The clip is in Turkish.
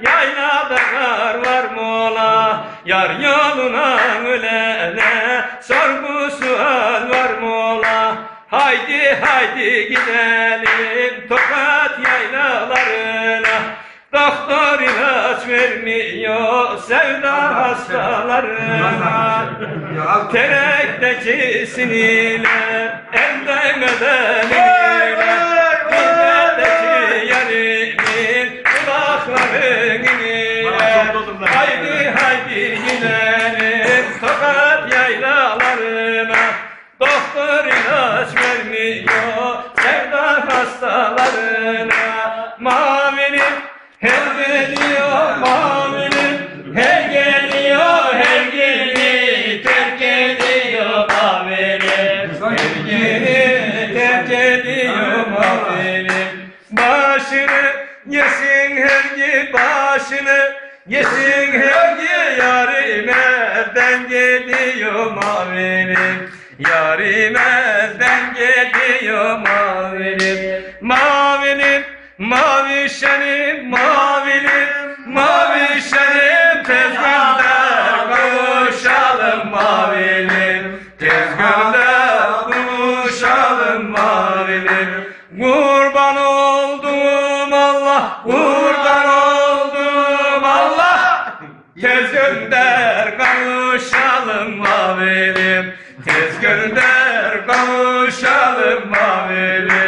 Yaylada kar var mola. Yar yoluna ölene Sorgu sual var mola. Haydi haydi gidelim Tokat yaylalarına. Doktor ilaç vermiyor Sevda hastalarına. Terekte siniler Elden öden İniler Haydi haydi gidelim Tokat yaylalarına. Doktor ilaç vermiyor Sevda hastalarına. Mavinin her geliyor Mavinin her geliyor Her geliyor terk ediyor Mavinin Her geliyor terk ediyor Mavinin Başını yesin her gi başını Yesin her gi yarim elden geliyor Mavinin. Yarim elden geliyor Mavinin. Mavinin Mavi şenim, mavinin, mavi şenim Tez gönder kavuşalım mavinin. Tez gönder kavuşalım mavinin. Kurban Allah, kurban oldum Allah! Tez gönder kavuşalım mavilim Tez gönder kavuşalım mavilim